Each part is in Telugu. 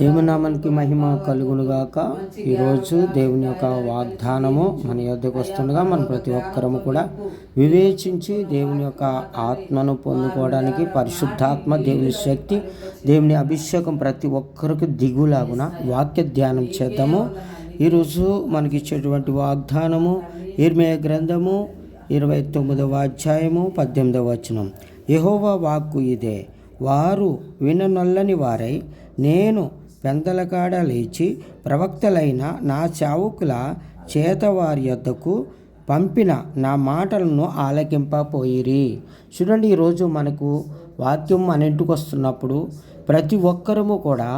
దేవునామానికి మహిమ కలుగునుగాక. ఈరోజు దేవుని యొక్క వాగ్దానము మన యొద్దకు వస్తుండగా మనం ప్రతి ఒక్కరము కూడా వివేచించి దేవుని యొక్క ఆత్మను పొందుకోవడానికి పరిశుద్ధాత్మ దేవుని శక్తి దేవుని అభిషేకం ప్రతి ఒక్కరికి దిగులాగున వాక్య ధ్యానం చేద్దాము. ఈరోజు మనకి ఇచ్చేటువంటి వాగ్దానము ఇర్మే గ్రంథము ఇరవై తొమ్మిదవ అధ్యాయము పద్దెనిమిదవ వచనం. యహోవా వాక్కు ఇదే వారు విననొల్లని వారై నేను పెందలకాడ లేచి ప్రవక్తలైన నా చావుకుల చేత వారి యొద్దకు పంపిన నా మాటలను ఆలకింపపోయిరి. చూడండి ఈరోజు మనకు వాక్యం మన ఇంటికి వస్తున్నప్పుడు ప్రతి ఒక్కరము కూడా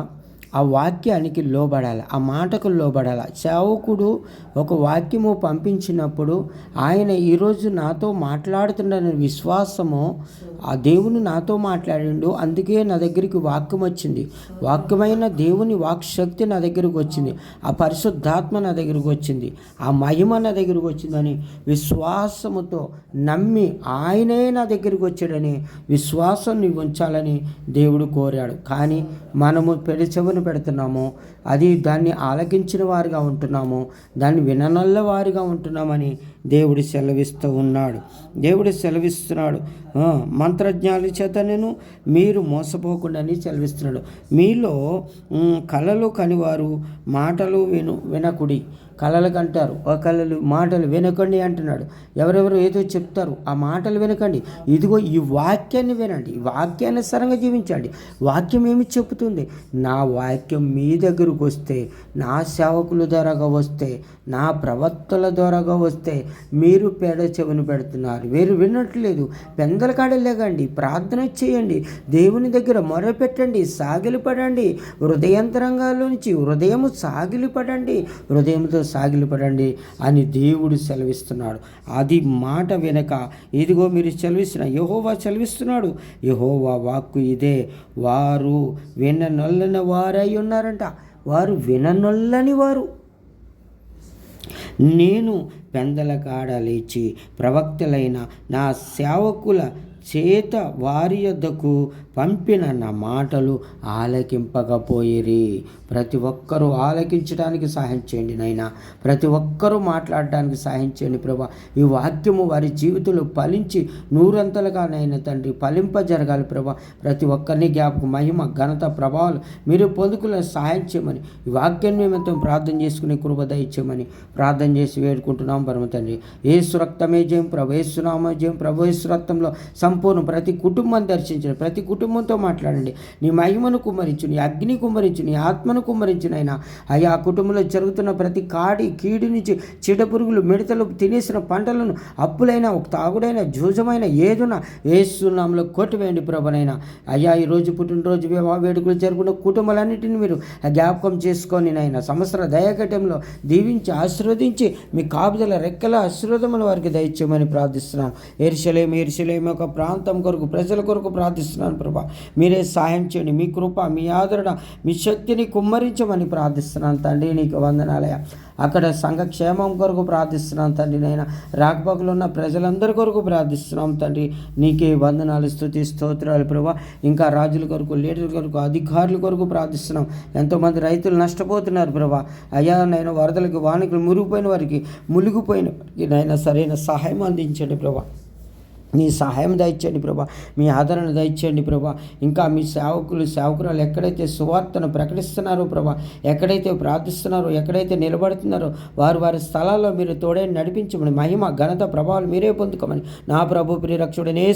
ఆ వాక్యానికి లోబడాలి ఆ మాటకు లోబడాలి. సేవకుడు ఒక వాక్యము పంపించినప్పుడు ఆయన ఈరోజు నాతో మాట్లాడుతున్న విశ్వాసము ఆ దేవుని నాతో మాట్లాడిండు. అందుకే నా దగ్గరికి వాక్యం వచ్చింది. వాక్యమైన దేవుని వాక్శక్తి నా దగ్గరకు వచ్చింది. ఆ పరిశుద్ధాత్మ నా దగ్గరకు వచ్చింది. ఆ మహిమ నా దగ్గరకు వచ్చిందని విశ్వాసముతో నమ్మి ఆయనే నా దగ్గరికి వచ్చాడని విశ్వాసం నీవు ఉంచాలని దేవుడు కోరాడు. కానీ మనము పెడిచెవును పెడుతున్నాము. అది దాన్ని ఆలకించిన వారిగా ఉంటున్నాము. దాన్ని విననల్ల వారిగా ఉంటున్నామని దేవుడు సెలవిస్తూ ఉన్నాడు. దేవుడు సెలవిస్తున్నాడు. మంత్రజ్ఞాల చేత నేను మీరు మోసపోకుండాని సెలవిస్తున్నాడు. మీలో కళలు కనివారు మాటలు విను వినకుడి. కళలకు అంటారు ఆ కళలు మాటలు వినకండి అంటున్నాడు. ఎవరెవరు ఏదో చెప్తారు. ఆ మాటలు వినకండి. ఇదిగో ఈ వాక్యాన్ని వినండి. ఈ వాక్యానుసారంగా జీవించండి. వాక్యం ఏమి చెబుతుంది? నా వాక్యం మీ దగ్గరకు వస్తే నా సేవకుల ద్వారాగా వస్తే నా ప్రవక్తల ద్వారాగా వస్తే మీరు పేడ చెవిని పెడుతున్నారు. మీరు వినట్లేదు. పెందల కాడ లేకండి. ప్రార్థన చేయండి. దేవుని దగ్గర మొరపెట్టండి. సాగిలిపడండి. హృదయంతరంగాల నుంచి హృదయము సాగిలిపడండి. హృదయంతో సాగిలిపడండి అని దేవుడు సెలవిస్తున్నాడు. అది మాట వెనక ఇదిగో మీరు సెలవిస్తున్న యహోవా సెలవిస్తున్నాడు. యహోవా వాక్కు ఇదే. వారు విననొల్లని వారై ఉన్నారంట. వారు విననొల్లని వారు. నేను పెందల కాడ లేచి ప్రవక్తలైన నా సేవకుల చేత వారి యొద్దకు పంపిన నా మాటలు ఆలకింపకపోయిరి. ప్రతి ఒక్కరూ ఆలకించడానికి సహాయం చేయండి నాయన. ప్రతి ఒక్కరూ మాట్లాడడానికి సహాయం చేయండి ప్రభా. ఈ వాక్యము వారి జీవితంలో ఫలించి నూరంతలుగా నైనా తండ్రి ఫలింప జరగాలి ప్రభా. ప్రతి ఒక్కరిని జ్ఞాపకం మహిమ ఘనత ప్రభావాలు మీరు పొందుకునే సహాయం చేయమని ఈ వాక్యం నిమిత్తం ప్రార్థన చేసుకునే కృప దయచేయమని ప్రార్థన చేసి వేడుకుంటున్నాం పరమ తండ్రి. ఏ సురక్తమే జయం ప్రభు. ఏసునామ జయం ప్రభు. ఏసు రక్తంలో సంపూర్ణ. ప్రతి కుటుంబం దర్శించిన ప్రతి కుటుంబంతో మాట్లాడండి. నీ మహిమను కుమ్మరించు నీ అగ్ని కుమ్మరించు నీ ఆత్మను కుమ్మరించు నాయన అయ్యా ఆ కుటుంబంలో జరుగుతున్న ప్రతి కాడి కీడు నుంచి చీడపురుగులు మిడతలు తినేసిన పంటలను అప్పులైన ఒక తాగుడైన జూజమైన ఏదున్నా ఏసునామలో కొట్టివేయండి ప్రభనైనా. అయ్యా ఈ రోజు పుట్టినరోజు వివాహ వేడుకలు జరుగుతున్న కుటుంబాలన్నింటిని మీరు జ్ఞాపకం చేసుకొని నాయన సంవత్సర దయాఘటంలో దీవించి ఆశీర్వదించి మీ కాపుదల రెక్కల ఆశీర్వదములు వారికి దయచేయమని ప్రార్థిస్తున్నాను ఎరుసలేం ఎరుసలేం ఒక ప్రాంతం కొరకు ప్రజల కొరకు ప్రార్థిస్తున్నాను ప్రభా. మీరే సహాయం చేయండి. మీ కృప మీ ఆదరణ మీ శక్తిని కుమ్మరించమని ప్రార్థిస్తున్నాను తండ్రి నీకు వందనాలయ అక్కడ సంఘ క్షేమం కొరకు ప్రార్థిస్తున్నాం తండ్రి నైనా రాకపోకలు ఉన్న ప్రజలందరి కొరకు ప్రార్థిస్తున్నాం తండ్రి. నీకే వందనాలు స్థుతి స్తోత్రాలు ప్రభా. ఇంకా రాజుల కొరకు లీడర్ల కొరకు అధికారుల కొరకు ప్రార్థిస్తున్నాం. ఎంతోమంది రైతులు నష్టపోతున్నారు ప్రభా. అయ్యా నైనా వరదలకి వానకులు మురిగిపోయిన వారికి మునిగిపోయిన వారికి నైనా సరైన సహాయం అందించండి ప్రభా. మీ సహాయం దయచేయండి ప్రభా. మీ ఆదరణ దయచేయండి ప్రభా. ఇంకా మీ సేవకులు సేవకురాలు ఎక్కడైతే సువార్తను ప్రకటిస్తున్నారో ప్రభా ఎక్కడైతే ప్రార్థిస్తున్నారో ఎక్కడైతే నిలబడుతున్నారో వారు వారి స్థలాల్లో మీరు తోడే నడిపించమని మహిమ ఘనత ప్రభావాలు మీరే పొందుకోమని నా ప్రభు ప్రియరక్షుడనే